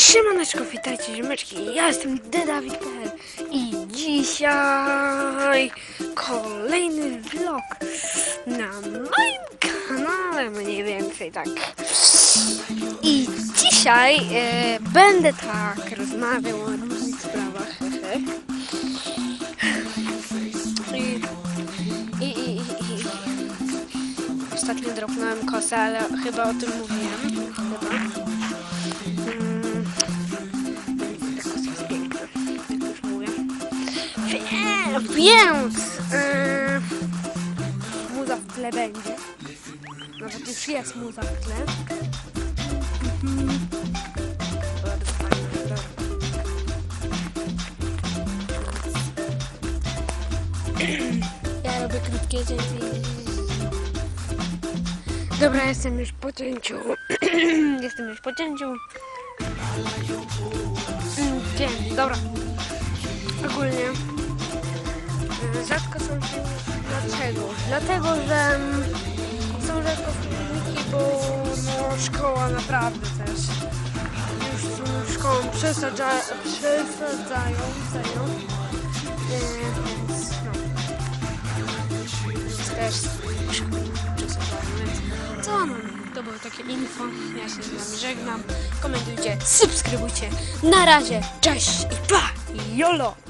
Siemaneczko, witajcie ziomeczki, ja jestem Dedawid.pl i dzisiaj kolejny vlog na moim kanale, mniej więcej tak. I dzisiaj e, będę tak rozmawiał o różnych sprawach. i, i, i, i. Ostatnio dropnąłem kosę, ale chyba o tym mówiłem. Wie- Więc yy, muza w tle będzie. Nawet już jest muza w tle. Mhm. Ja robię krótkie cięcie. Dobra, jestem już po cięciu. jestem już po cięciu. Mm, Dzień, dobra. Rzadko są filmiki. Dlaczego? Dlatego, że mm, są rzadko filmiki, bo no, szkoła naprawdę też. Już z tą szkołą przesadza, przesadzają, serio. Y, więc no. Też przesadzają, co no, to było takie info. Ja się z wami żegnam. Komentujcie, subskrybujcie. Na razie, cześć i pa! Jolo!